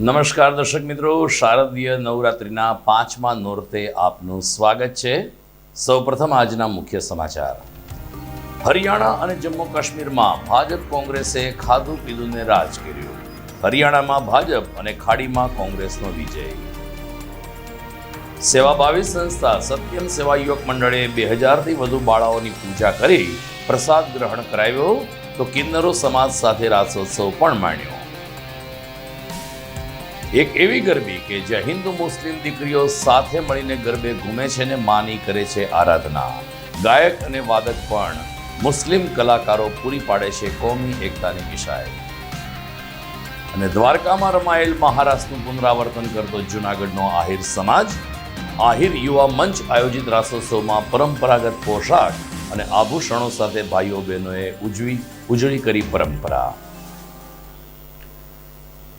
નમસ્કાર દર્શક મિત્રો, શારદીય નવરાત્રિના પાંચમા નોરતે આપનું સ્વાગત છે. સૌપ્રથમ આજના મુખ્ય સમાચાર. હરિયાણા અને જમ્મુ કાશ્મીરમાં ભાજપ કોંગ્રેસે ખાધું પીધુંને રાજ કર્યું. હરિયાણામાં ભાજપ અને ખાડીમાં કોંગ્રેસનો વિજય. સેવાભાવી સંસ્થા સત્યમ સેવા યુવક મંડળે બે હજારથી વધુ બાળાઓની પૂજા કરી પ્રસાદ ગ્રહણ કરાવ્યો તો કિન્નરો સમાજ સાથે રાસોત્સવ પણ માણ્યો. એક એવી ગરબી કે જ્યાં હિન્દુ મુસ્લિમ દીકરીઓ સાથે મળીને ગરબે ઘૂમે છે ને માની કરે છે આરાધના. ગાયક અને વાદક પણ મુસ્લિમ કલાકારો પૂરી પાડે છે કોમી એકતાની મિસાઇલ. અને દ્વારકામાં રમાયેલ મહારાષ્ટ્રનું પુનરાવર્તન કરતો જૂનાગઢનો આહિર સમાજ, આહિર યુવા મંચ આયોજિત રાસોત્સવમાં પરંપરાગત પોશાક અને આભૂષણો સાથે ભાઈઓ બહેનોએ ઉજવી, ઉજળી કરી પરંપરા.